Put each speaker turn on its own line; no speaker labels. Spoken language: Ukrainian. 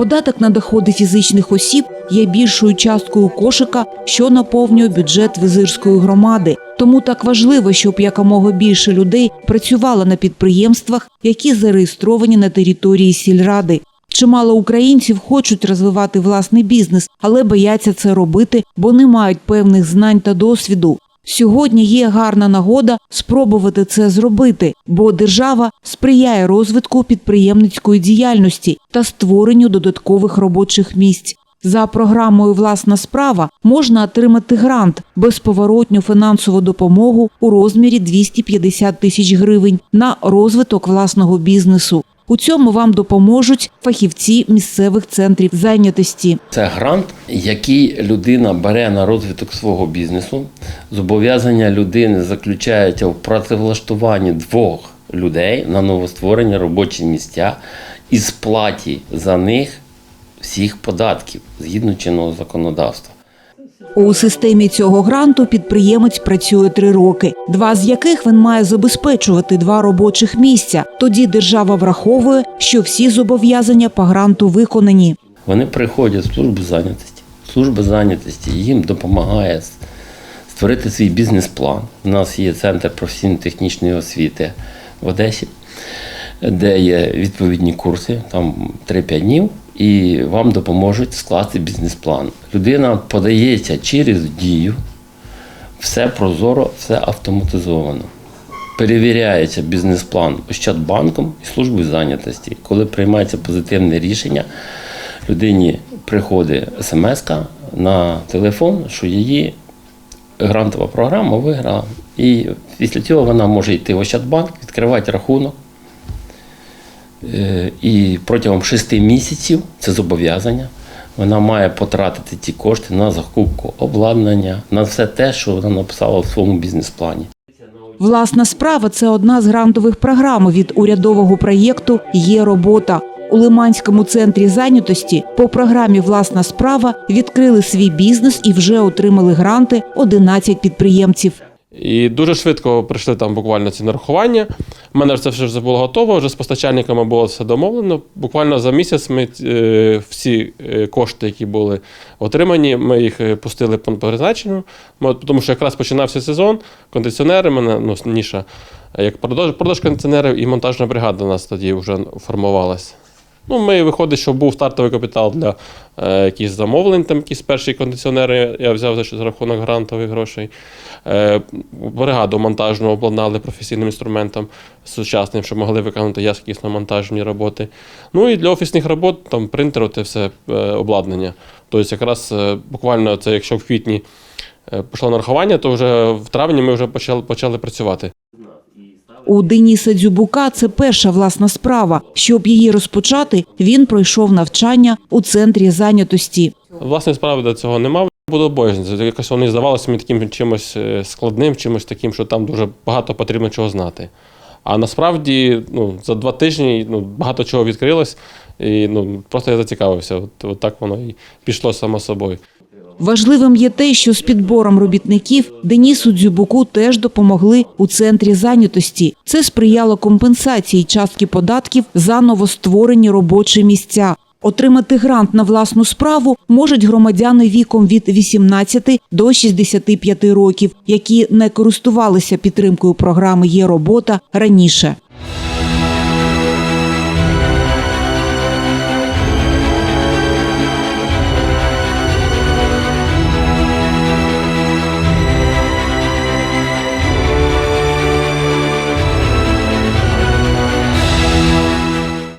Податок на доходи фізичних осіб є більшою часткою кошика, що наповнює бюджет визирської громади. Тому так важливо, щоб якомога більше людей працювало на підприємствах, які зареєстровані на території сільради. Чимало українців хочуть розвивати власний бізнес, але бояться це робити, бо не мають певних знань та досвіду. Сьогодні є гарна нагода спробувати це зробити, бо держава сприяє розвитку підприємницької діяльності та створенню додаткових робочих місць. За програмою Власна справа можна отримати грант безповоротню фінансову допомогу у розмірі 250 тисяч гривень на розвиток власного бізнесу. У цьому вам допоможуть фахівці місцевих центрів зайнятості.
Це грант, який людина бере на розвиток свого бізнесу. Зобов'язання людини заключається в працевлаштуванні двох людей на новостворені робочі місця і сплаті за них всіх податків згідно чинного законодавства.
У системі цього гранту підприємець працює три роки, два з яких він має забезпечувати два робочих місця. Тоді держава враховує, що всі зобов'язання по гранту виконані.
Вони приходять в службу зайнятості. Служба зайнятості їм допомагає створити свій бізнес-план. У нас є центр професійно-технічної освіти в Одесі, де є відповідні курси, там 3-5 днів, і вам допоможуть скласти бізнес-план. Людина подається через дію, все прозоро, все автоматизовано. Перевіряється бізнес-план Ощадбанком і службою зайнятості. Коли приймається позитивне рішення, людині приходить смс на телефон, що її грантова програма виграла. І після цього вона може йти в Ощадбанк, відкривати рахунок. Е, І протягом шести місяців це зобов'язання. Вона має потратити ті кошти на закупку обладнання, на все те, що вона написала в своєму бізнес-плані.
Власна справа це одна з грантових програм від урядового проєкту Є робота. У Лиманському центрі зайнятості по програмі Власна справа відкрили свій бізнес і вже отримали гранти 11 підприємців.
І дуже швидко прийшли там буквально ці нарахування. У мене це вже було готово, вже з постачальниками було все домовлено. Буквально за місяць ми е, всі е, кошти, які були отримані, ми їх е, пустили по призначенню. Тому що якраз починався сезон, кондиціонери, мене ну, ніша, як продаж, продаж кондиціонерів і монтажна бригада у нас тоді вже формувалася. Ну, ми виходить, що був стартовий капітал для е, якихось замовлень, там якісь перші кондиціонери я взяв за, за рахунок грантових грошей. Е, бригаду монтажну обладнали професійним інструментом сучасним, щоб могли виконувати якісно монтажні роботи. Ну і для офісних робот там принтер, те все е, обладнання. Тобто, якраз е, буквально це, якщо в квітні е, пішло нарахування, то вже в травні ми вже почали, почали працювати.
У Дениса Дзюбука це перша власна справа. Щоб її розпочати, він пройшов навчання у центрі зайнятості.
Власне, справи до цього не мав. Було боязно. Якось вони здавалося мені таким чимось е, складним, чимось таким, що там дуже багато потрібно чого знати. А насправді ну, за два тижні ну, багато чого відкрилось, і ну, просто я зацікавився. От, от так воно і пішло само собою.
Важливим є те, що з підбором робітників Денісу Дзюбуку теж допомогли у центрі зайнятості. Це сприяло компенсації частки податків за новостворені робочі місця. Отримати грант на власну справу можуть громадяни віком від 18 до 65 років, які не користувалися підтримкою програми «Є робота» раніше.